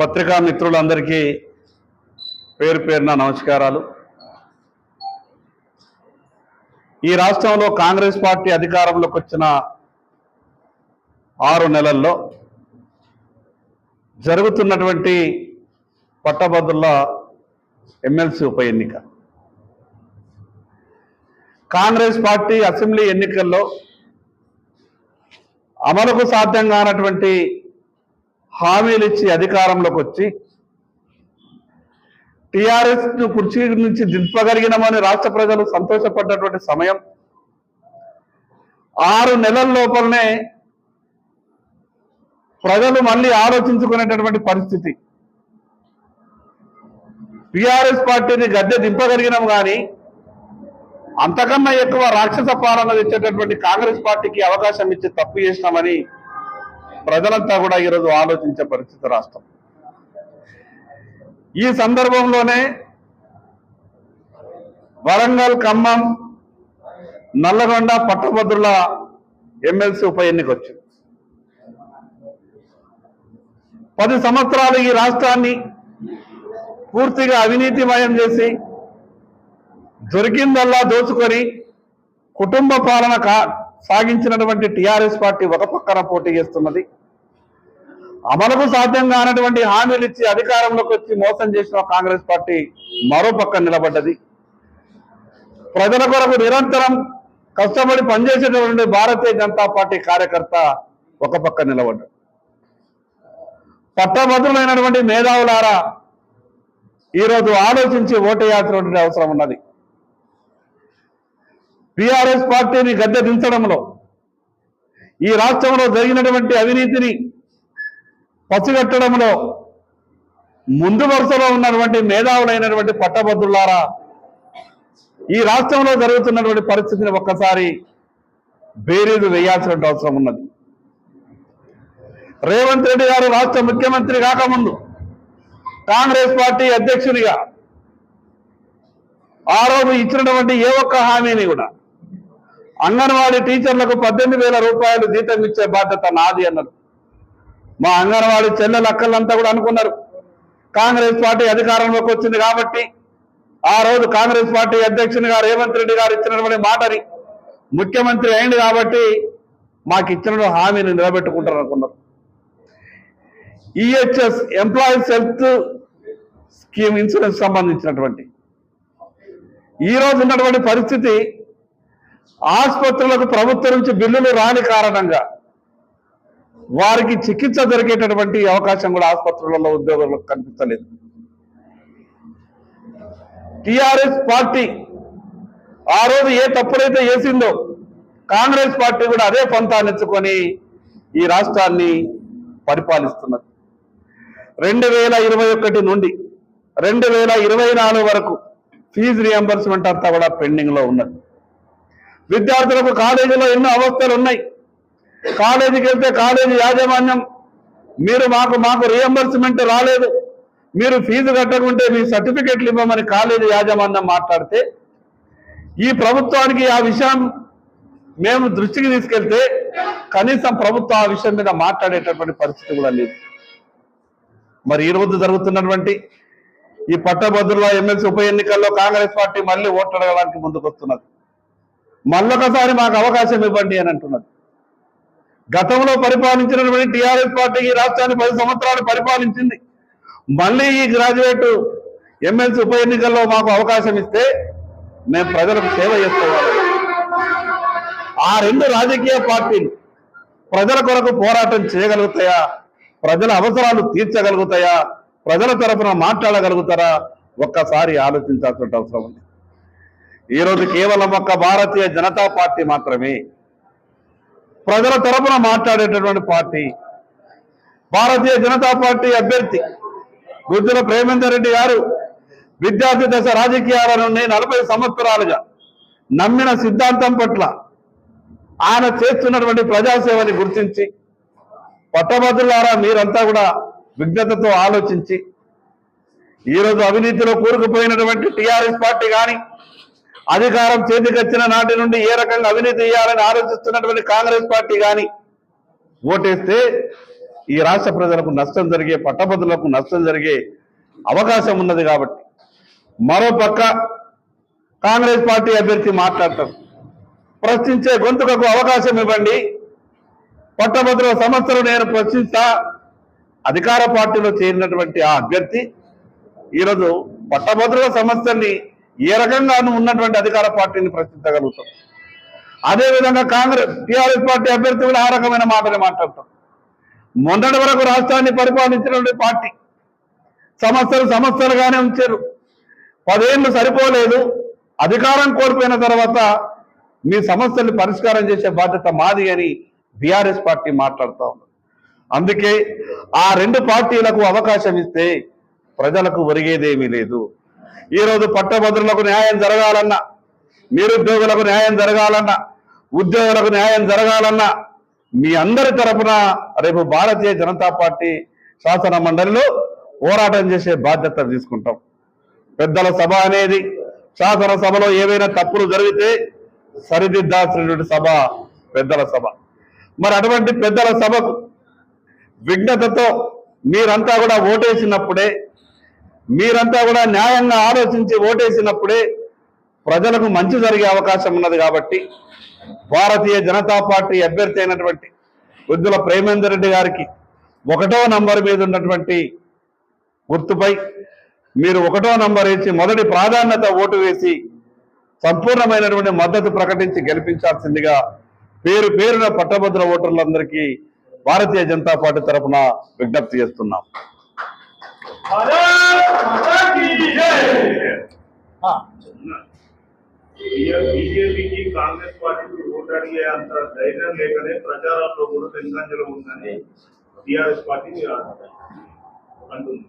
పత్రికా మిత్రులందరికీ పేరు పేరున నమస్కారాలు. ఈ రాష్ట్రంలో కాంగ్రెస్ పార్టీ అధికారంలోకి వచ్చిన ఆరు నెలల్లో జరుగుతున్నటువంటి పట్టభద్రుల ఎమ్మెల్సీ ఉప ఎన్నిక. కాంగ్రెస్ పార్టీ అసెంబ్లీ ఎన్నికల్లో అమలుకు సాధ్యం కానటువంటి హామీలు ఇచ్చి అధికారంలోకి వచ్చి టీఆర్ఎస్ కుర్చీ నుంచి దింపగలిగినామని రాష్ట్ర ప్రజలు సంతోషపడ్డటువంటి సమయం. ఆరు నెలల లోపలనే ప్రజలు మళ్ళీ ఆలోచించుకునేటటువంటి పరిస్థితి. టిఆర్ఎస్ పార్టీని గద్దె దింపగలిగినాం కానీ అంతకన్నా ఎక్కువ రాక్షస పాలన తెచ్చేటటువంటి కాంగ్రెస్ పార్టీకి అవకాశం ఇచ్చి తప్పు చేసినామని ప్రజలంతా కూడా ఈరోజు ఆలోచించే పరిస్థితి రాష్ట్రం. ఈ సందర్భంలోనే వరంగల్ ఖమ్మం నల్లగొండ పట్టభద్రుల ఎమ్మెల్సీ ఉప ఎన్నిక వచ్చింది. పది సంవత్సరాలు ఈ రాష్ట్రాన్ని పూర్తిగా అవినీతిమయం చేసి దొరికిందల్లా దోచుకొని కుటుంబ పాలన కా సాగించినటువంటి టిఆర్ఎస్ పార్టీ ఒక పక్కన పోటీ చేస్తున్నది. అమలుకు సాధ్యం కానటువంటి హామీలు ఇచ్చి అధికారంలోకి వచ్చి మోసం చేసిన కాంగ్రెస్ పార్టీ మరో పక్కన నిలబడ్డది. ప్రజల కొరకు నిరంతరం కష్టపడి పనిచేసేటటువంటి భారతీయ జనతా పార్టీ కార్యకర్త ఒక పక్క నిలబడ్డాడు పట్టభద్రులైనటువంటి మేధావులారా ఈరోజు ఆలోచించి ఓటేయాల్సినటువంటి అవసరం ఉన్నది. టిఆర్ఎస్ పార్టీని గద్దె దించడంలో ఈ రాష్ట్రంలో జరిగినటువంటి అవినీతిని పసిగట్టడంలో ముందు వరుసలో ఉన్నటువంటి మేధావులైనటువంటి పట్టభద్రులారా ఈ రాష్ట్రంలో జరుగుతున్నటువంటి పరిస్థితిని ఒక్కసారి బేరీదు వేయాల్సిన అవసరం ఉన్నది. రేవంత్ రెడ్డి గారు రాష్ట్ర ముఖ్యమంత్రి కాకముందు కాంగ్రెస్ పార్టీ అధ్యక్షునిగా ఆ రోజు ఇచ్చినటువంటి ఏ ఒక్క హామీని కూడా అంగన్వాడీ టీచర్లకు పద్దెనిమిది వేల రూపాయలు జీతం ఇచ్చే బాధ్యత నాది అన్నారు. మా అంగన్వాడీ చెల్లెలు అక్కలంతా కూడా అనుకున్నారు. కాంగ్రెస్ పార్టీ అధికారంలోకి వచ్చింది కాబట్టి ఆ రోజు కాంగ్రెస్ పార్టీ అధ్యక్షునిగా రేవంత్ రెడ్డి గారు ఇచ్చినటువంటి మాటని ముఖ్యమంత్రి అయింది కాబట్టి మాకు ఇచ్చిన హామీని నిలబెట్టుకుంటారు అనుకున్నారు. EHS employees health scheme insurance సంబంధించినటువంటి. ఈ రోజు ఉన్నటువంటి పరిస్థితి ఆసుపత్రులకు ప్రభుత్వం నుంచి బిల్లులు రాని కారణంగా వారికి చికిత్స దొరికేటటువంటి అవకాశం కూడా ఆసుపత్రులలో ఉద్యోగులకు కనిపించలేదు టిఆర్ఎస్ పార్టీ ఆ రోజు ఏ తప్పులైతే వేసిందో కాంగ్రెస్ పార్టీ కూడా అదే పంతానెచ్చుకొని ఈ రాష్ట్రాన్ని పరిపాలిస్తున్నది. రెండు వేల ఇరవై ఒకటి నుండి రెండు వేల ఇరవై నాలుగు వరకు ఫీజు రియంబర్స్మెంట్ అంతా కూడా పెండింగ్లో ఉన్నది. విద్యార్థులకు కాలేజీలో ఎన్నో అవస్థలు ఉన్నాయి. కాలేజీకి వెళ్తే కాలేజీ యాజమాన్యం మీరు మాకు మాకు రియంబర్స్మెంట్ రాలేదు. మీరు ఫీజు కట్టకుంటే మీ సర్టిఫికెట్లు ఇవ్వమని కాలేజీ యాజమాన్యం మాట్లాడితే ఈ ప్రభుత్వానికి ఆ విషయం మేము దృష్టికి తీసుకెళ్తే కనీసం ప్రభుత్వం ఆ విషయం మీద మాట్లాడేటటువంటి పరిస్థితి కూడా లేదు. మరి ఈ రోజు జరుగుతున్నటువంటి ఈ పట్టభద్రుల ఎమ్మెల్సీ ఉప ఎన్నికల్లో కాంగ్రెస్ పార్టీ మళ్ళీ ఓట్లడగడానికి ముందుకు వస్తున్నది మళ్ళొకసారి మాకు అవకాశం ఇవ్వండి అని అంటున్నది. గతంలో పరిపాలించినటువంటి టీఆర్ఎస్ పార్టీ ఈ రాష్ట్రాన్ని పది సంవత్సరాలు పరిపాలించింది. మళ్ళీ ఈ గ్రాడ్యుయేట్ ఎమ్మెల్సీ ఉప ఎన్నికల్లో మాకు అవకాశం ఇస్తే మేము ప్రజలకు సేవ చేసుకోవాలి. ఆ రెండు రాజకీయ పార్టీలు ప్రజల కొరకు పోరాటం చేయగలుగుతాయా? ప్రజల అవసరాలు తీర్చగలుగుతాయా? ప్రజల తరఫున మాట్లాడగలుగుతారా? ఒక్కసారి ఆలోచించాల్సిన అవసరం ఉంది. ఈరోజు కేవలం ఒక్క భారతీయ జనతా పార్టీ మాత్రమే. ప్రజల తరపున మాట్లాడేటటువంటి పార్టీ. భారతీయ జనతా పార్టీ అభ్యర్థి గుజ్జుల ప్రేమేందర్ రెడ్డి గారు విద్యార్థి దశ రాజకీయాల నుండి నలభై సంవత్సరాలుగా నమ్మిన సిద్ధాంతం పట్ల ఆయన చేస్తున్నటువంటి ప్రజాసేవని గుర్తించి పట్టభద్రులారా మీరంతా కూడా విజ్ఞతతో ఆలోచించి ఈరోజు అవినీతిలో కూరుకుపోయినటువంటి టిఆర్ఎస్ పార్టీ కానీ అధికారం చేతికొచ్చిన నాటి నుండి ఏ రకంగా అవినీతి చేయాలని ఆలోచిస్తున్నటువంటి కాంగ్రెస్ పార్టీ కానీ ఓటేస్తే ఈ రాష్ట్ర ప్రజలకు నష్టం జరిగే పట్టభద్రులకు నష్టం జరిగే అవకాశం ఉన్నది కాబట్టి మరో పక్క కాంగ్రెస్ పార్టీ అభ్యర్థి మాట్లాడతారు. ప్రశ్నించే గొంతుకకు అవకాశం ఇవ్వండి. పట్టభద్రుల సమస్యలు నేను ప్రశ్నిస్తా. అధికార పార్టీలో చేరినటువంటి ఆ అభ్యర్థి ఈరోజు పట్టభద్రుల సమస్యల్ని ఏ రకంగా ఉన్నటువంటి అధికార పార్టీని ప్రశ్నించగలుగుతాం. అదేవిధంగా కాంగ్రెస్ టిఆర్ఎస్ పార్టీ అభ్యర్థి కూడా ఆ రకమైన మాటలు మాట్లాడతాం. మొన్నటి వరకు రాష్ట్రాన్ని పరిపాలించినటువంటి పార్టీ సమస్యలు సమస్యలుగానే ఉంచారు. పదేళ్ళు సరిపోలేదు. అధికారం కోల్పోయిన తర్వాత మీ సమస్యల్ని పరిష్కారం చేసే బాధ్యత మాది అని బీఆర్ఎస్ పార్టీ మాట్లాడుతూ ఉంది. అందుకే ఆ రెండు పార్టీలకు అవకాశం ఇస్తే ప్రజలకు ఒరిగేదేమీ లేదు. ఈరోజు పట్టభద్రులకు న్యాయం జరగాలన్నా నిరుద్యోగులకు న్యాయం జరగాలన్నా ఉద్యోగులకు న్యాయం జరగాలన్నా మీ అందరి తరఫున రేపు భారతీయ జనతా పార్టీ శాసన మండలిలో పోరాటం చేసే బాధ్యత తీసుకుంటాం. పెద్దల సభ అనేది శాసనసభలో ఏవైనా తప్పులు జరిగితే సరిదిద్దాల్సినటువంటి సభ పెద్దల సభ. మరి అటువంటి పెద్దల సభకు విఘ్నతతో మీరంతా కూడా ఓటేసినప్పుడే మీరంతా కూడా న్యాయంగా ఆలోచించి ఓటేసినప్పుడే ప్రజలకు మంచి జరిగే అవకాశం ఉన్నది కాబట్టి భారతీయ జనతా పార్టీ అభ్యర్థి అయినటువంటి వృద్ధుల ప్రేమేందర్ రెడ్డి గారికి ఒకటో నంబర్ మీద ఉన్నటువంటి గుర్తుపై మీరు ఒకటో నంబర్ ఇచ్చి మొదటి ప్రాధాన్యత ఓటు వేసి సంపూర్ణమైనటువంటి మద్దతు ప్రకటించి గెలిపించాల్సిందిగా పేరు పేరున పట్టభద్ర ఓటర్లందరికీ భారతీయ జనతా పార్టీ తరఫున విజ్ఞప్తి చేస్తున్నాం. బీజేపీకి కాంగ్రెస్ పార్టీకి ఓటు అడిగే అంత ధైర్యం లేకనే ప్రచారంలో కూడా వెనుకంజలో ఉందని టిఆర్ఎస్ పార్టీ అంటుంది.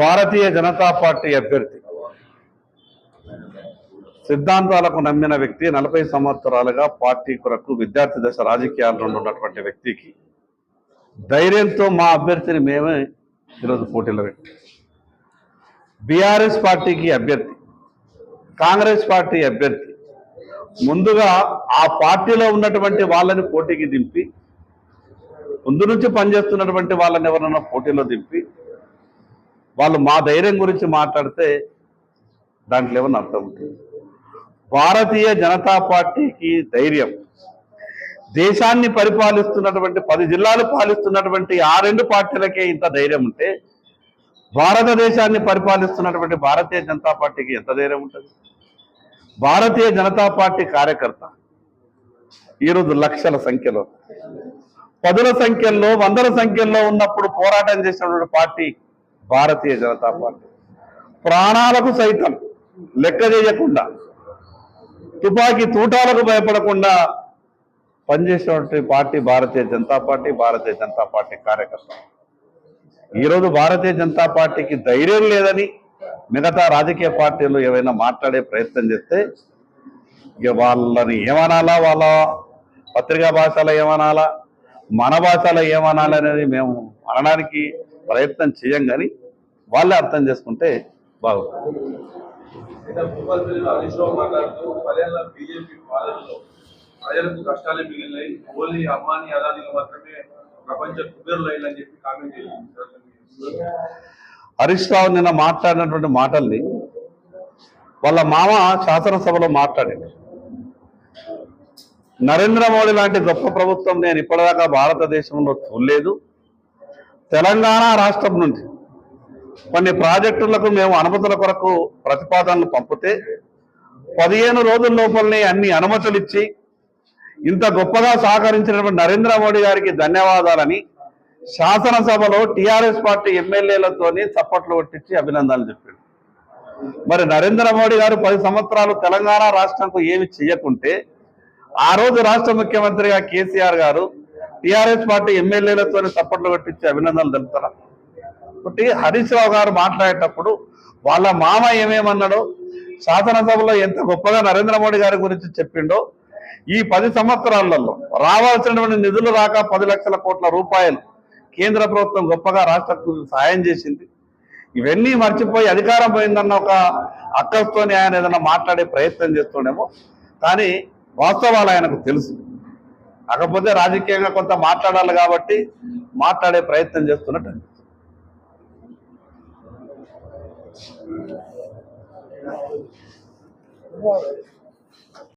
భారతీయ జనతా పార్టీ అభ్యర్థి. సిద్ధాంతాలకు నమ్మిన వ్యక్తి నలభై సంవత్సరాలుగా పార్టీ కొరకు విద్యార్థి దశ రాజకీయాల్లో ఉన్నటువంటి వ్యక్తికి ధైర్యంతో మా అభ్యర్థిని మేమే ఈరోజు పోటీలో పెట్టి. బీఆర్ఎస్ పార్టీకి అభ్యర్థి కాంగ్రెస్ పార్టీ అభ్యర్థి ముందుగా ఆ పార్టీలో ఉన్నటువంటి వాళ్ళని పోటీకి దింపి ముందు నుంచి పనిచేస్తున్నటువంటి వాళ్ళని ఎవరన్నా పోటీలో దింపి వాళ్ళు మా ధైర్యం గురించి మాట్లాడితే దాంట్లో ఏమన్నా అర్థం ఉంటుంది? భారతీయ జనతా పార్టీకి ధైర్యం దేశాన్ని పరిపాలిస్తున్నటువంటి పది జిల్లాలు పాలిస్తున్నటువంటి ఆ రెండు పార్టీలకే ఇంత ధైర్యం ఉంటే భారతదేశాన్ని పరిపాలిస్తున్నటువంటి భారతీయ జనతా పార్టీకి ఎంత ధైర్యం ఉంటుంది? భారతీయ జనతా పార్టీ కార్యకర్త ఈరోజు లక్షల సంఖ్యలో పదుల సంఖ్యల్లో వందల సంఖ్యల్లో ఉన్నప్పుడు పోరాటం చేసినటువంటి పార్టీ భారతీయ జనతా పార్టీ. ప్రాణాలకు సైతం లెక్క చేయకుండా తుపాకీ తూటాలకు భయపడకుండా పనిచేసినటువంటి party Bharatiya Janata party Bharatiya Janata party కార్యకర్త ఈరోజు భారతీయ జనతా పార్టీకి ధైర్యం లేదని మిగతా రాజకీయ పార్టీలు ఏవైనా మాట్లాడే ప్రయత్నం చేస్తే ఇక వాళ్ళని ఏమనాలా? వాళ్ళ పత్రికా భాషలో ఏమనాలా? మన భాషలో ఏమనాలి అనేది మేము అనడానికి ప్రయత్నం చేయం కానీ వాళ్ళే అర్థం చేసుకుంటే బాగుంటుంది. రావు ప్రజలకు కష్టాలే మిగిలినాయి. ఓన్లీ అమ్మాని అదానిగా మాత్రమే ప్రపంచ కుబేరులు చెప్పి కామెంట్ హరీష్ రావు నిన్న మాట్లాడినటువంటి మాటల్ని వాళ్ళ మామ శాసనసభలో మాట్లాడాడు. నరేంద్ర మోడీ లాంటి గొప్ప ప్రభుత్వం నేను ఇప్పటిదాకా భారతదేశంలో చూడలేదు. తెలంగాణ రాష్ట్రం నుంచి కొన్ని ప్రాజెక్టులకు మేము అనుమతుల కొరకు ప్రతిపాదనలు పంపితే పదిహేను రోజుల లోపలనే అన్ని అనుమతులు ఇచ్చి ఇంత గొప్పగా సహకరించినటువంటి నరేంద్ర మోడీ గారికి ధన్యవాదాలని శాసనసభలో టిఆర్ఎస్ పార్టీ ఎమ్మెల్యేలతోని చప్పట్లు కొట్టించి అభినందనలు చెప్పాడు. మరి నరేంద్ర మోడీ గారు పది సంవత్సరాలు తెలంగాణ రాష్ట్రంకు ఏమి చేయకుంటే ఆ రోజు రాష్ట్ర ముఖ్యమంత్రిగా కేసీఆర్ గారు టిఆర్ఎస్ పార్టీ ఎమ్మెల్యేలతో చప్పట్లు కొట్టించి అభినందనలు తెలుపుతారా? కాబట్టి హరీష్ రావు గారు మాట్లాడేటప్పుడు వాళ్ళ మామ ఏమేమన్నాడో శాసనసభలో ఎంత గొప్పగా నరేంద్ర మోడీ గారి గురించి చెప్పిండో ఈ పది సంవత్సరాలలో రావాల్సినటువంటి నిధులు రాక పది లక్షల కోట్ల రూపాయలు కేంద్ర ప్రభుత్వం గొప్పగా రాష్ట్రకు సాయం చేసింది ఇవన్నీ మర్చిపోయి అధికారం పోయిందన్న ఒక అక్కస్తోని ఆయన ఏదైనా మాట్లాడే ప్రయత్నం చేస్తుండేమో కానీ వాస్తవాలు ఆయనకు తెలుసు కాకపోతే రాజకీయంగా కొంత మాట్లాడాలి కాబట్టి మాట్లాడే ప్రయత్నం చేస్తున్నట్టు అనిపిస్తుంది.